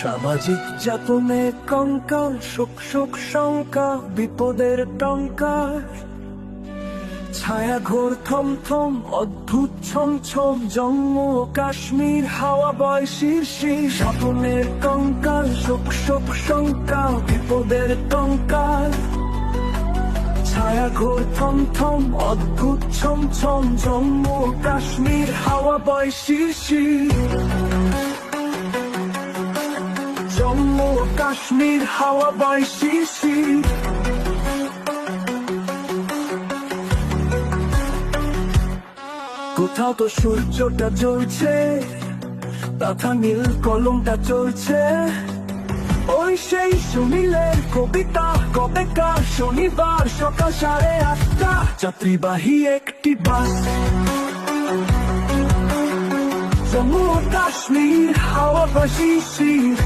সামাজিক যাতনে কঙ্কাল, সুখ সুখ, শঙ্কা, বিপদের টঙ্কার ছায়া ঘোর থম থম, অদ্ভুত ছম ছম, জম্মু কাশ্মীর, হাওয়া বয় শীর্ষি স্বপনের কঙ্কাল, সুখ সুখ, শঙ্কা, বিপদের টঙ্কার ছায়া ঘোর থম থম, অদ্ভুত ছম ছম, জম্মু কাশ্মীর, হাওয়া বয় শীর্ষি কাশ্মীর হাওয়া বয় শীর্ষি কোথাও তো সূর্যটা জ্বলছে, তথা নীল কলমটা চলছে। ওই সেই সুনীলের কবিতা, কবেকার শনিবার, সকাল সাড়ে আটটা, যাত্রীবাহী একটি বাস। জম্মু কাশ্মীর হাওয়া বাসি শির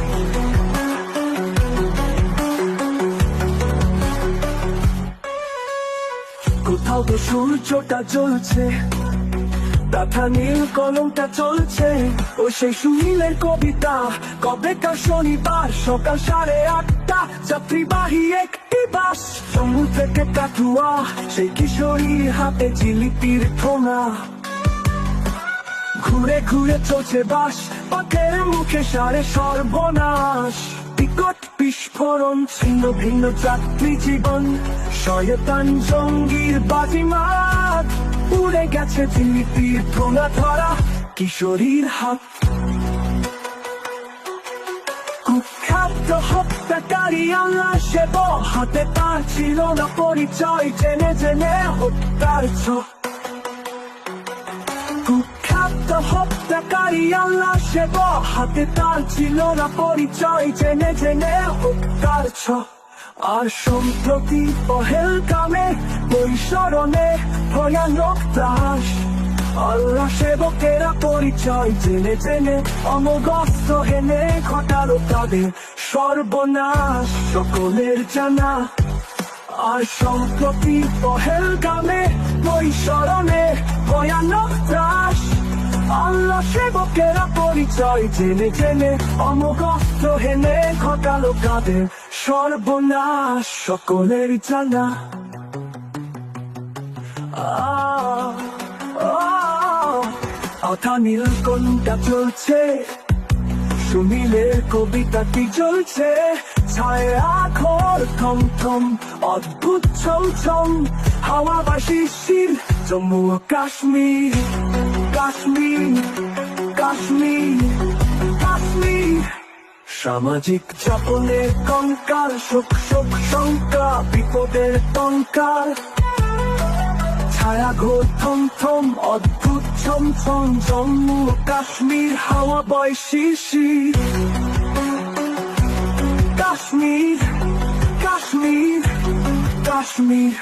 কোথাও তো সূর্যটা জ্বলছে, তথা নীল কলমটা চলছে। ও সেই সুনীলের কবিতা কবেকার শনিবার, সকাল সাড়ে আটটা, যাত্রীবাহী একটি বাস। থেকে কাটুয়া সেই কিশোরীর হাতে জিলিপির ঠোঙা। ঘুরে ঘুরে চলছে বাস পথের মুখে সারে সর্বনাশ। বিকট বিস্ফোরণ, ছিন্ন ভিন্ন যাত্রী জীবন, শয়তান জঙ্গির বাজিমাত। উড়ে গেছে জিলিপির ধোলা ধরা কিশোরীর হাত। কুখ্যাত হত্যাকারী আল্লাহ সেব হাতে তার ছিল না পরিচয়, জেনে জেনে হত্যার ছোট হত্যাকারী আল্লাহ সেব হাতে তার ছিল না পরিচয়, জেনে জেনে হত্যার ছ। আর সম্প্রতি পহেল কামে বৈশরণে ভয়ানক দাস আল্লাহ সেবকেরা পরিচয়, জেনে জেনে অমগস্ত হেনে ঘটালো তাদের সর্বনাশ। সকলের জানা। আর সম্প্রতি পহেল গামে বৈশরণে ভয়ানক ত্রাস। আল্লাহ সেবকেরা পরিচয় জেনে জেনে অমগস্ত হেনে ঘটালো কাদের সর্বনাশ সকলের জানা। অথা নীল কোনটা চলছে, সুনীলের কবিতাটি জ্বলছে, ছায়া ঘর থম থম, অদ্ভুত ছম ছম হাওয়া বা শিশির জম্মু ও কাশ্মীর। সামাজিক যাপনের কঙ্কাল সুখ সুখ শঙ্কা, বিপদের টঙ্কার ছায়া ঘোর থম থম, অদ্ভুত, ছম ছম, জম্মু, কাশ্মীর, হাওয়া বয়, শিশির। কাশ্মীর কাশ্মীর কাশ্মীর।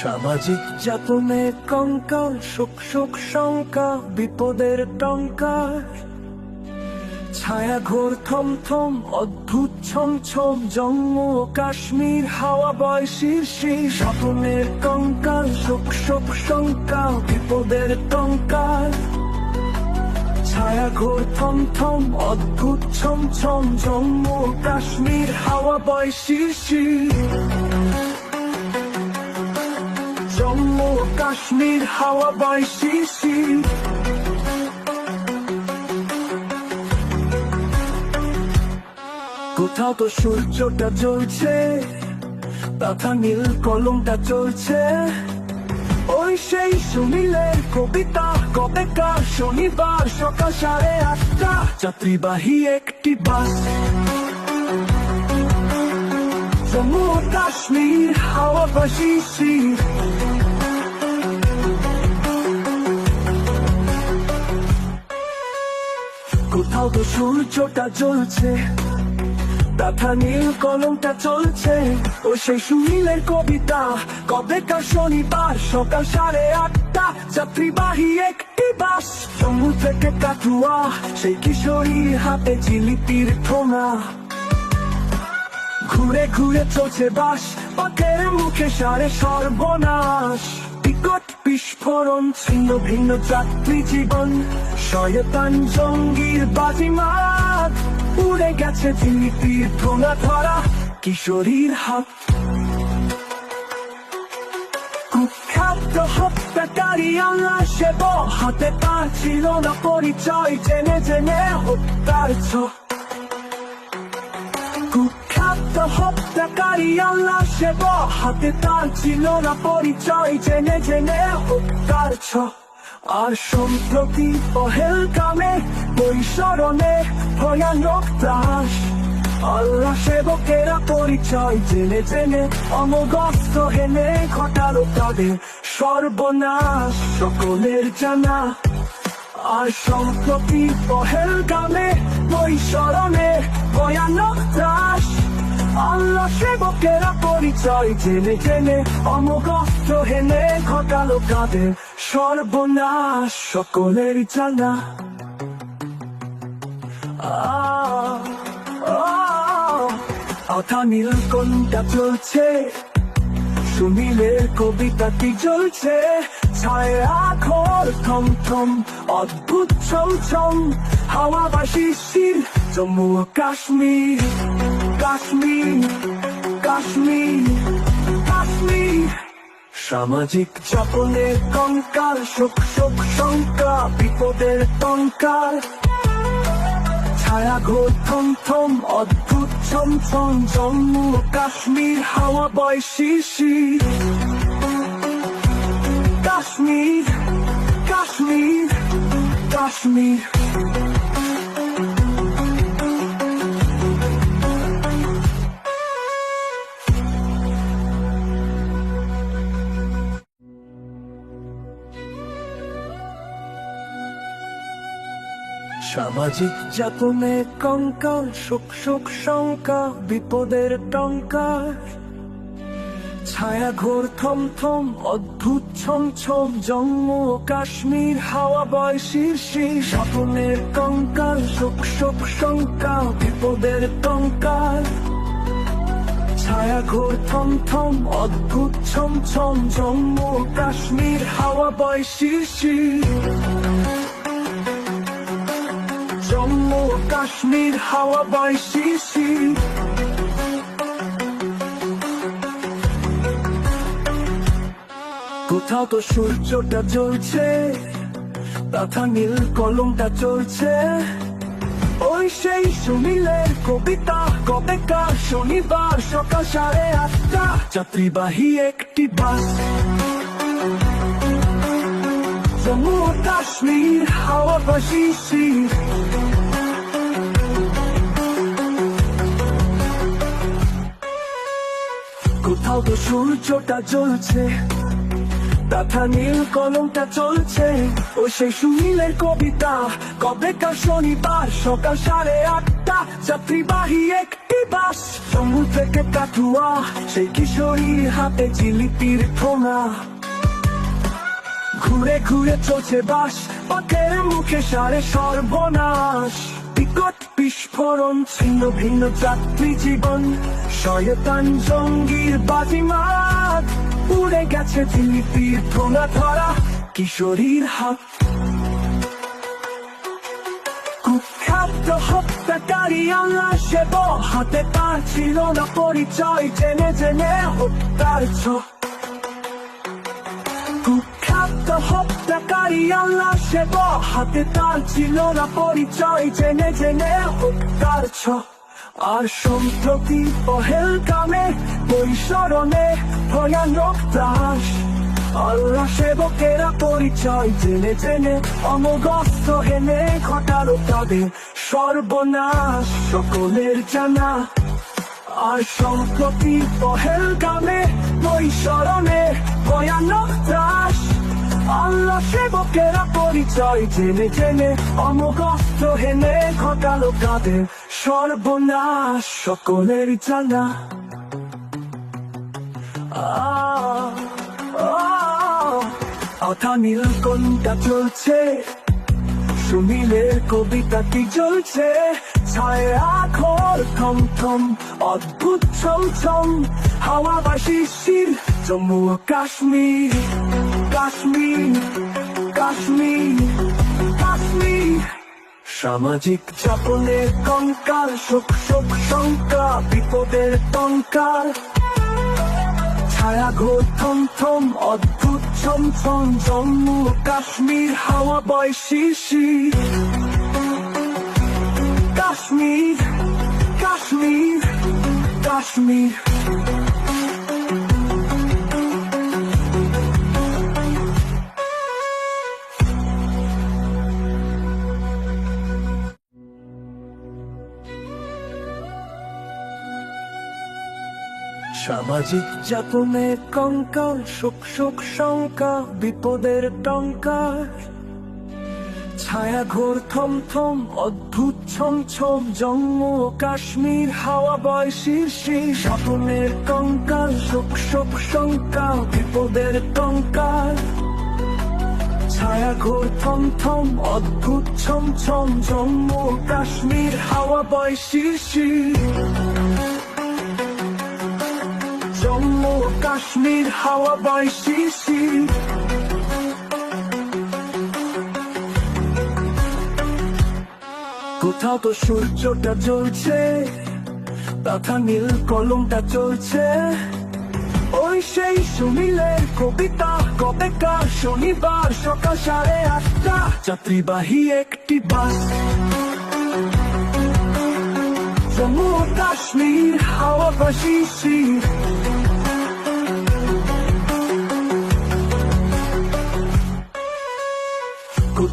সামাজিক যাতনে কঙ্কাল সুখ সুখ শঙ্কা, বিপদের টঙ্কার ছায়া ঘোর থম থম, অদ্ভুত ছম ছম, জম্মু কাশ্মীর, হাওয়া বয় শীর্ষি স্বপনের কঙ্কাল সুখ সুখ শঙ্কা, বিপদের টঙ্কার ছায়া ঘোর থম থম, অদ্ভুত ছম ছম, জম্মু কাশ্মীর, হাওয়া বয় শীর্ষি কাশ্মীর হাওয়া বয় শিশি। কোথাও তো সূর্যটা জ্বলছে, তথা নীল কলমটা চলছে। ওই সেই সুনীলের কবিতা, কবেকার শনিবার সকাল সাড়ে আটটা, যাত্রীবাহী একটি বাস। জম্মু কাশ্মীর হাওয়া বা শিশির কোথাও তো সূর্যটা জ্বলছে। তথা নীল কলমটা চলছে। ও সেই সুনীলের কবিতা, কবেকার শনিবার, সকাল সাড়ে আটটা, যাত্রীবাহী একটি বাস। জম্মু থেকে কাটুয়া সেই কিশোরীর হাতে জিলিপির ঠোঙা। ঘুরে ঘুরে চলছে বাস, পাখের মুখে সারে সর্বনাশ। বিকট বিস্ফোরণ, ছিন্ন ভিন্ন যাত্রী জীবন। শয়তান জঙ্গির বাজিমাত, উড়ে গেছে জিলিপির ঠোঙা ধরা কিশোরীর হাত। কুখ্যাত হত্যাকারী সেব হাতে তার ছিল না পরিচয়, জেনে জেনে হত্যার ছ কুখ্যাত হত্যাকারী আল্লাহ সেব। হাতে তার ছিল না পরিচয়, জেনে জেনে হত্যার ছ। আর সম্প্রতি পহেল কামে বৈশরণে ভয়ানক ত্রাস। আল্লাহ সেবকেরা পরিচয়, জেনে জেনে অমগস্ত হেনে ঘটালো তাদের সর্বনাশ। সকলের জানা। আর সম্প্রতি পহেল গামে বৈশরণে ভয়ানক ত্রাস। আল্লাহ সেবকেরা পরিচয় জেনে জেনে অমগস্ত হেনে ঘটালো কাদের সর্বনাশ সকলের জানা। আথা নীল কোনটা চলছে। সুনীলের কবিতাটি জ্বলছে। ছায়া ঘর থম থম, অদ্ভুত ছম ছম হাওয়া বা শিশির জম্মু কাশ্মীর। সামাজিক যাপনের কঙ্কাল, শোক শোক, শঙ্কা, বিপদের টঙ্কার ছায়া ঘোর থম থম, অদ্ভুত ছম ছম, জম্মু কাশ্মীর, হাওয়া বয় শিশির কাশ্মীর কাশ্মীর কাশ্মীর। সামাজিক যাপনে কঙ্কাল সুখ সুখ শঙ্কা, বিপদের টঙ্কা। ছায়া ঘোর থম থম, অদ্ভুত ছম ছম জম্মু কাশ্মীর, হাওয়া বয় শিরশির স্বপ্নের কঙ্কাল সুখ সুখ শঙ্কা, বিপদের টঙ্কার ছায়া ঘোর থম থম, অদ্ভুত ছম ছম জম্মু কাশ্মীর, হাওয়া বয় শিরশির কাশ্মীর হাওয়া বয় শিশির কোথাও তো সূর্যটা জ্বলছে, তথা নীল কলমটা চলছে। ওই সেই সুনীলের কবিতা, কবেকার শনিবার, সকাল সাড়ে আটটা, যাত্রীবাহী একটি বাস। জম্মু কাশ্মীর হাওয়া বা কোথাও তো সূর্যটা জ্বলছে। তথা নীল কলমটা চলছে। ও সেই সুনীলের কবিতা, কবেকার শনিবার, সকাল সাড়ে আটটা, যাত্রীবাহী একটি বাস। জম্মু থেকে কাটুয়া, সেই কিশোরীর হাতে জিলিপির ঠোঙা। ঘুরে ঘুরে চলছে বাস পাখের মুখে সারে সর্বনাশ। বিকট বিস্ফোরণ, ছিন্ন ভিন্ন যাত্রী জীবন, শয়তান জঙ্গির বাজিমাত। উড়ে গেছে জিলিপির ঠোঙা ধরা কিশোরীর হাত। কুখ্যাত হত্যাকারী আল্লাহ হাতে তার ছিল না পরিচয়, জেনে জেনে হত্যার ছ হত্যাকারী সেব হাতে তার ছিল না পরিচয় জেনে জেনে হত্যার ছ। আর সম্প্রতি পহেল কামে বৈশরণে ভয়ানক ত্রাস। আল্লাহ সেবকেরা পরিচয় জেনে জেনে অমগস্ত হেনে ঘটালো তাদের সর্বনাশ সকলের জানা। আর সম্প্রতি পহেল গামে বৈশরণে ভয়ানক ত্রাস। আল্লাহ সেবকেরা পরিচয় জেনে জেনে অমগস্ত হেনে ঘটালো কাদের সর্বনাশ সকলের জানা। নীল কোনটা চলছে। সুনীলের কবিতা কি জ্বলছে। ছায়া ঘর থম থম, অদ্ভুত ছম ছম। হাওয়া বা শিশির জম্মু কাশ্মীর। কাশ্মীর কাশ্মীর কাশ্মীর। সামাজিক যাপনের কঙ্কাল সুখ সুখ শঙ্কা, বিপদের টঙ্কার। ছায়া ঘোর থম থম অদ্ভুত ছম ছম জম্মু, কাশ্মীর, হাওয়া বয় শিশির কাশ্মীর কাশ্মীর কাশ্মীর। সামাজিক যাপনে কঙ্কাল, সুখ সুখ, শঙ্কা, বিপদের টঙ্কা। ছায়া ঘোর থম থম, অদ্ভুত ছম ছম জম্মু কাশ্মীর, হাওয়া বয় শিরশির স্বপ্নের কঙ্কাল, সুখ সুখ, শঙ্কা, বিপদের টঙ্কার ছায়া ঘোর থম থম, অদ্ভুত ছম ছম জম্মু কাশ্মীর, হাওয়া বয় শিরশির জম্মু কাশ্মীর হাওয়া বয় শিরশির কোথাও তো সূর্যটা জ্বলছে, তথা নীল কলমটা চলছে। ওই সেই সুনীলের কবিতা, কবেকার শনিবার, সকাল সাড়ে আটটা, যাত্রীবাহী একটি বাস। জম্মু কাশ্মীর হাওয়া বাসি শির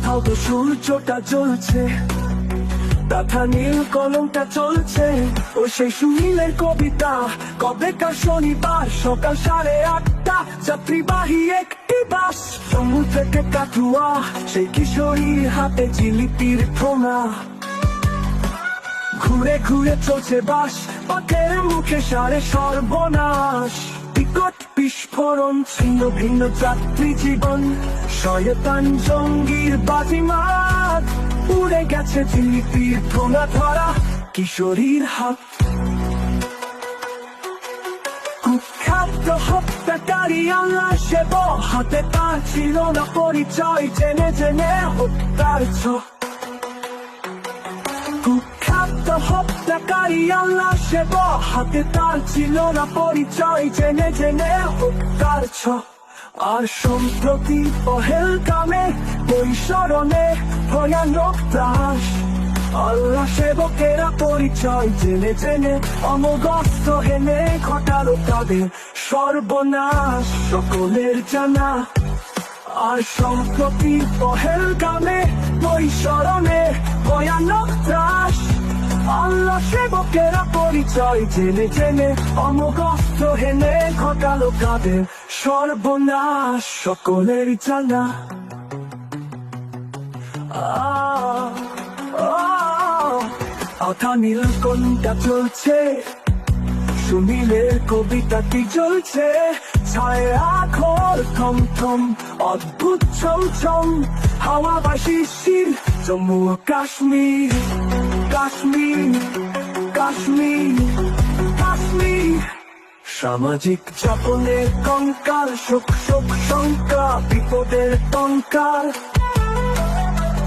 কোথাও তো সূর্যটা জ্বলছে। তথা নীল কলমটা চলছে। ও সেই সুনীলের কবিতা, কবেকার শনিবার, সকাল সাড়ে আটটা, যাত্রীবাহী একটি বাস। জম্মু থেকে কাটুয়া সেই কিশোরীর হাতে জিলিপির ফোনা ঘুরে ঘুরে চলছে বাস, পথের মুখে সারে সর্বনাশ। বিকট বিস্ফোরণ, ছিন্ন ভিন্ন যাত্রী জীবন। শয়তান জঙ্গির বাজিমাত, উড়ে গেছে জিলিপির ফোনা ধরা কিশোরীর হাত। কুখ্যাত হত্যাকারী আল্লাহ সেব, হাতে তার ছিল না পরিচয়, জেনে জেনে হত্যার ছ। কুখ্যাত হত্যাকারী আল্লাহ সেব। হাতে তার ছিল না পরিচয়, জেনে জেনে হত্যার ছ আর সম্প্রতি পহেল কামে বৈশরণে ভয়ানক ত্রাস। আল্লাহ সেবকেরা পরিচয় জেনে জেনে অমগস্ত হেনে ঘটালো তাদের সর্বনাশ। সকলের জানা। আর সম্প্রতি পহেল গামে বৈশরণে ভয়ানক ত্রাস। আল্লাহ সেবকেরা পরিচয় জেনে জেনে অমগস্ত হেনে ঘটালো কাদের সর্বনাশ সকলের জানা আহ, আহ, আধা নীল কোনটা চলছে। সুনীলের কবিতা কি জ্বলছে? ছায়া ঘর থম থম অদ্ভুত ছম হাওয়া বা শিশির জম্মু কাশ্মীর। কাশ্মীর কাশ্মীর কাশ্মীর। সামাজিক যাপনের কঙ্কাল সুখ সুখ শঙ্কা, বিপদের টঙ্কার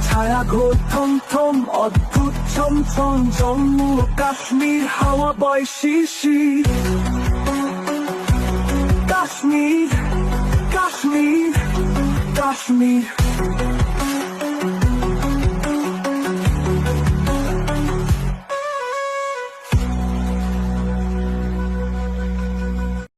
ছায়া ঘোর থম থম অদ্ভুত ছম ছম জম্মু, কাশ্মীর, হাওয়া বয় শিশির। কাশ্মীর কাশ্মীর কাশ্মীর।